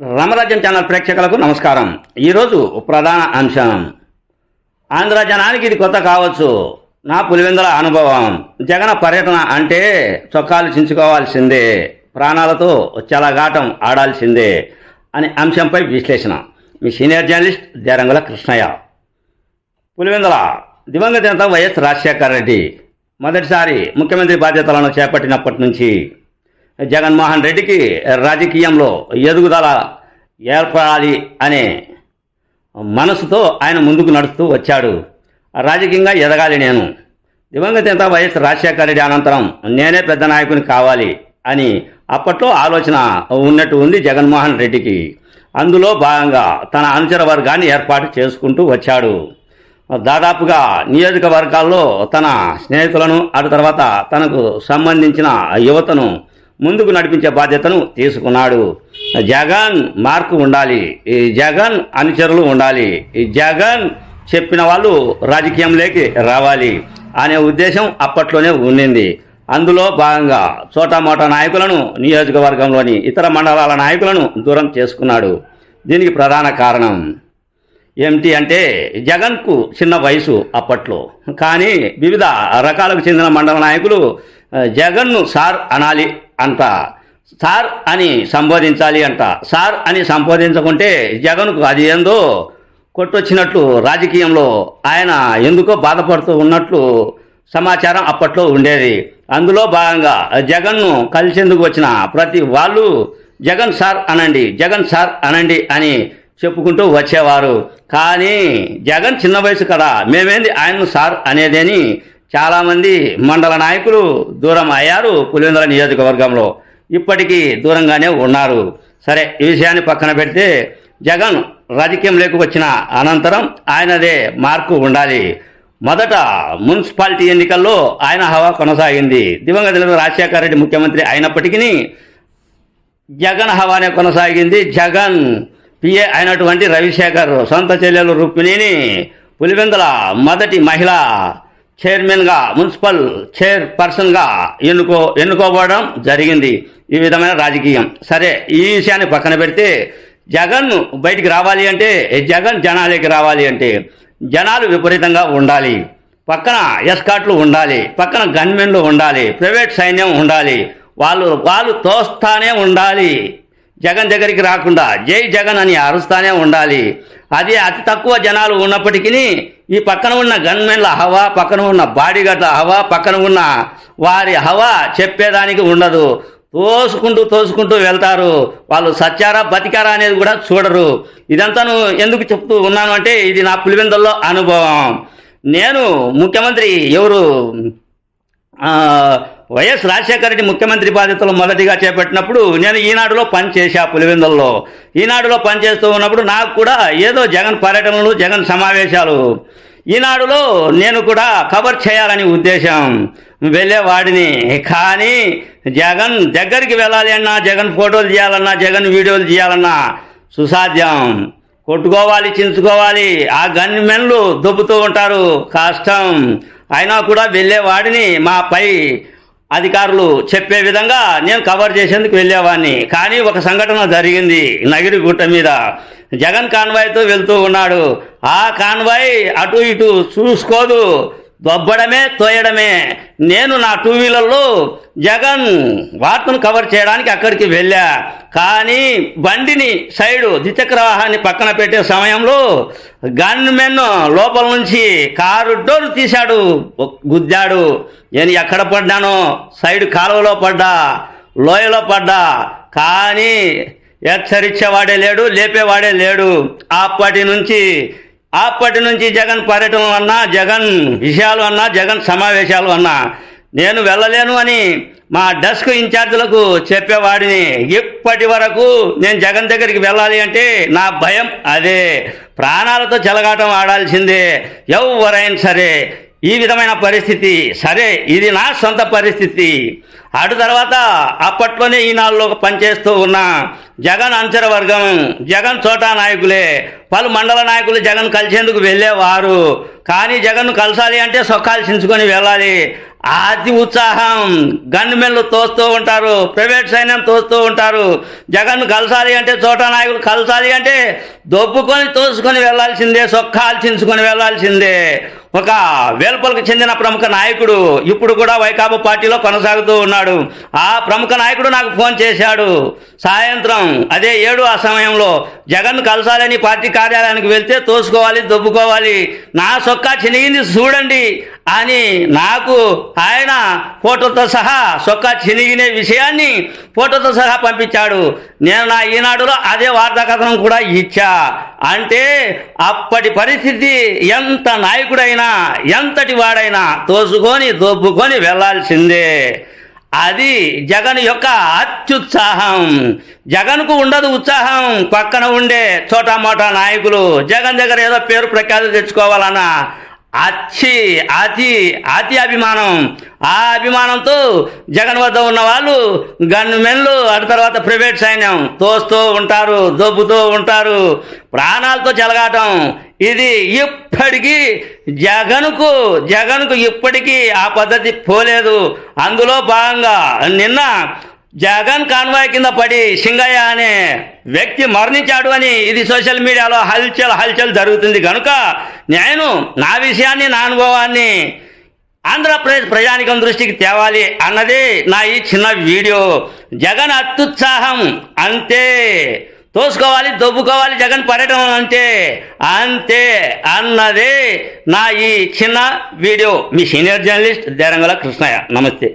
రామరాజ్యం channel ప్రేక్షకులకు నమస్కారం. ఈరోజు ప్రధాన అంశం. ఆంధ్ర జనానికి ఇది కొత్త కావచ్చు. నా పులివెందుల అనుభవం. జగన పర్యటన అంటే చొక్కాలు చించుకోవాల్సిందే. ప్రాణాలతో చెలగాటం ఆడాల్సిందే అనే అంశంపై విశ్లేషణ. మీ సీనియర్ జర్నలిస్ట్ దేరంగుల కృష్ణయ్య. పులివెందుల దివంగత నేత వైఎస్ రాజశేఖర రెడ్డి. మొదటిసారి ముఖ్యమంత్రి బాధ్యతలను చేపట్టినప్పటి నుంచి జగన్మోహన్ రెడ్డికి రాజకీయంలో ఎదుగుదల ఏర్పడాలి అనే మనసుతో ఆయన ముందుకు నడుస్తూ వచ్చాడు. రాజకీయంగా ఎదగాలి నేను. దివంగత నేత వైఎస్ రాజశేఖర రెడ్డి అనంతరం నేనే పెద్ద నాయకుని కావాలి అని అప్పట్లో ఆలోచన ఉన్నట్టు ఉంది జగన్మోహన్ రెడ్డికి. అందులో భాగంగా తన అనుచర వర్గాన్ని ఏర్పాటు చేసుకుంటూ వచ్చాడు. దాదాపుగా నియోజకవర్గాల్లో తన స్నేహితులను అటు తర్వాత తనకు సంబంధించిన యువతను ముందుకు నడిపించే బాధ్యతను తీసుకున్నాడు. జగన్ మార్కు ఉండాలి. ఈ జగన్ అనుచరులు ఉండాలి. ఈ జగన్ చెప్పిన వాళ్ళు రాజకీయంలోకి రావాలి అనే ఉద్దేశం అప్పట్లోనే ఉండింది. అందులో భాగంగా చోటామోటా నాయకులను నియోజకవర్గంలోని ఇతర మండలాల నాయకులను దూరం చేసుకున్నాడు. దీనికి ప్రధాన కారణం ఏమిటి అంటే జగన్కు చిన్న వయసు అప్పట్లో. కానీ వివిధ రకాలకు చెందిన మండల నాయకులు జగన్ను సార్ అనాలి అంట. సార్ అని సంబోధించాలి అంట. సార్ అని సంబోధించకుంటే జగన్కు అది ఏందో కొట్టొచ్చినట్లు రాజకీయంలో ఆయన ఎందుకో బాధపడుతూ ఉన్నట్లు సమాచారం అప్పట్లో ఉండేది. అందులో భాగంగా జగన్ను కలిసేందుకు వచ్చిన ప్రతి వాళ్ళు జగన్ సార్ అనండి జగన్ సార్ అనండి అని చెప్పుకుంటూ వచ్చేవారు. కానీ జగన్ చిన్న వయసు కదా మేమేంది ఆయన్ను సార్ అనేదని చాలామంది మండల నాయకులు దూరం అయ్యారు పులివెందుల నియోజకవర్గంలో. ఇప్పటికీ దూరంగానే ఉన్నారు. సరే ఈ విషయాన్ని పక్కన పెడితే జగన్ రాజకీయంలోకి వచ్చిన అనంతరం ఆయనదే మార్కు ఉండాలి. మొదట మున్సిపాలిటీ ఎన్నికల్లో ఆయన హవా కొనసాగింది. దివంగత రాజశేఖర రెడ్డి ముఖ్యమంత్రి అయినప్పటికీ జగన్ హవానే కొనసాగింది. జగన్ పిఏ అయినటువంటి రవిశేఖర్ సొంత చెల్లెలు రుక్మిణిని పులివెందుల మొదటి మహిళ చైర్మన్గా మున్సిపల్ చైర్ పర్సన్గా ఎన్నుకో ఎన్నుకోవడం జరిగింది. ఈ విధమైన రాజకీయం. సరే ఈ విషయాన్ని పక్కన పెడితే జగన్ బయటికి రావాలి అంటే జగన్ జనాలకి రావాలి అంటే జనాలు విపరీతంగా ఉండాలి. పక్కన ఎస్కాట్లు ఉండాలి. పక్కన గన్మెన్లు ఉండాలి. ప్రైవేట్ సైన్యం ఉండాలి. వాళ్ళు వాళ్ళు తోస్తానే ఉండాలి. జగన్ దగ్గరికి రాకుండా జై జగన్ అని అరుస్తానే ఉండాలి. అది అతి తక్కువ జనాలు ఉన్నప్పటికీ ఈ పక్కన ఉన్న గన్మెన్ల హవా పక్కన ఉన్న బాడీగార్డ్ల హవా పక్కన ఉన్న వారి హవా చెప్పేదానికి ఉండదు. తోసుకుంటూ తోసుకుంటూ వెళ్తారు. వాళ్ళు సత్యారా బతికారా అనేది కూడా చూడరు. ఇదంతాను ఎందుకు చెప్తూ ఉన్నాను అంటే ఇది నా పులివెందుల్లో అనుభవం. నేను ముఖ్యమంత్రి ఎవరు? వైఎస్ రాజశేఖర రెడ్డి ముఖ్యమంత్రి బాధ్యతలు మొదటిగా చేపట్టినప్పుడు నేను ఈనాడులో పనిచేశా పులివెందుల్లో. ఈనాడులో పనిచేస్తూ ఉన్నప్పుడు నాకు కూడా ఏదో జగన్ పర్యటనలు జగన్ సమావేశాలు. ఈనాడులో నేను కూడా కవర్ చేయాలని ఉద్దేశం. వెళ్ళేవాడిని. కానీ జగన్ దగ్గరికి వెళ్ళాలి అన్నా జగన్ ఫోటోలు తీయాలన్నా జగన్ వీడియోలు తీయాలన్నా సుసాధ్యం. కొట్టుకోవాలి చించుకోవాలి. ఆ గన్మెన్లు దొబ్బుతూ ఉంటారు. కష్టం. అయినా కూడా వెళ్ళేవాడిని. మా పై అధికారులు చెప్పే విధంగా నేను కవర్ చేసేందుకు వెళ్ళేవాడిని. కానీ ఒక సంఘటన జరిగింది నగిరి గుట్ట మీద. జగన్ కాన్వాయ్తో వెళ్తూ ఉన్నాడు. ఆ కాన్వాయ్ అటు ఇటు చూసుకోదు. దొబ్బడమే తోయడమే. నేను నా టూ వీలర్లో జగన్ వార్తను కవర్ చేయడానికి అక్కడికి వెళ్ళా. కానీ బండిని సైడు ద్విచక్ర వాహనాన్ని పక్కన పెట్టే సమయంలో గన్మెన్ లోపల నుంచి కారు డోర్ తీశాడు. గుద్దాడు. నేను ఎక్కడ పడ్డానో సైడ్ కాలువలో పడ్డా లోయలో పడ్డా. కానీ హెచ్చరించేవాడే లేడు లేపేవాడే లేడు. అప్పటి నుంచి అప్పటి నుంచి జగన్ పర్యటనలు అన్నా జగన్ విషయాలు అన్నా జగన్ సమావేశాలు అన్నా నేను వెళ్ళలేను అని మా డెస్క్ ఇన్ఛార్జీలకు చెప్పేవాడిని. ఇప్పటి వరకు నేను జగన్ దగ్గరికి వెళ్ళాలి అంటే నా భయం అదే. ప్రాణాలతో చెలగాటం ఆడాల్సిందే. ఎవరైనా సరే ఈ విధమైన పరిస్థితి సరే ఇది నా సొంత పరిస్థితి. అటు తర్వాత అప్పట్లోనే ఈనాడులో పనిచేస్తూ ఉన్న జగన్ అంచర వర్గం జగన్ చోటా నాయకులే. పలు మండల నాయకులు జగన్ కలిసేందుకు వెళ్ళేవారు. కానీ జగన్ కలసాలి అంటే సొక్కాలు చించుకొని వెళ్ళాలి. అతి ఉత్సాహం. గన్మెన్లు తోస్తూ ఉంటారు. ప్రైవేట్ సైన్యం తోస్తూ ఉంటారు. జగన్ కలసాలి అంటే చోటా నాయకులు కలసాలి అంటే దొబ్బుకొని తోసుకొని వెళ్ళాల్సిందే సొక్కాలు చించుకొని వెళ్ళాల్సిందే. ఒక వేల్పలకు చెందిన ప్రముఖ నాయకుడు ఇప్పుడు కూడా వైకాపా పార్టీలో కొనసాగుతూ ఉన్నాడు. ఆ ప్రముఖ నాయకుడు నాకు ఫోన్ చేశాడు. సాయంత్రం అదే ఏడు ఆ సమయంలో జగన్ కలసాలని పార్టీ కార్యాలయానికి వెళ్తే తోసుకోవాలి దొబ్బుకోవాలి. నా సొక్కా చినిగింది చూడండి. అని నాకు ఆయన ఫోటోతో సహా సొక్క చినిగినే విషయాన్ని ఫోటోతో సహా పంపించాడు. నేను నా ఈనాడులో అదే వార్తా కథనం కూడా ఇచ్చా. అంటే అప్పటి పరిస్థితి ఎంత నాయకుడైనా ఎంతటి వాడైనా తోసుకొని దోపుకొని వెళ్ళాల్సిందే అది జగన్ యొక్క అత్యుత్సాహం. జగన్కు ఉండదు ఉత్సాహం. పక్కన ఉండే చోటా మోటా నాయకులు. జగన్ దగ్గర ఏదో పేరు ప్రఖ్యాతి తెచ్చుకోవాలన్నా అచ్చి అతి అతి అభిమానం. ఆ అభిమానంతో జగన్ వద్ద ఉన్న వాళ్ళు గన్మెన్లు అటు తర్వాత ప్రైవేట్ సైన్యం తోస్తూ ఉంటారు దొబ్బుతూ ఉంటారు. ప్రాణాలతో చెలగాటం. ఇది ఇప్పటికీ జగన్కు జగన్కు ఇప్పటికీ ఆ పద్ధతి పోలేదు. అందులో భాగంగా నిన్న జగన్ కాన్వాయ్ కింద పడి సింగయ్య అనే వ్యక్తి మరణించాడు అని ఇది సోషల్ మీడియాలో హల్చల్ హల్చల్ జరుగుతుంది కనుక నేను నా విషయాన్ని నా అనుభవాన్ని ఆంధ్రప్రదేశ్ ప్రజానికం దృష్టికి తేవాలి అన్నది నా ఈ చిన్న వీడియో. జగన్ అత్యుత్సాహం అంతే. తోసుకోవాలి దొబ్బుకోవాలి జగన్ పర్యటన అంటే అంతే అన్నదే నా ఈ చిన్న వీడియో. మీ సీనియర్ జర్నలిస్ట్ దేరంగల కృష్ణయ్య. నమస్తే.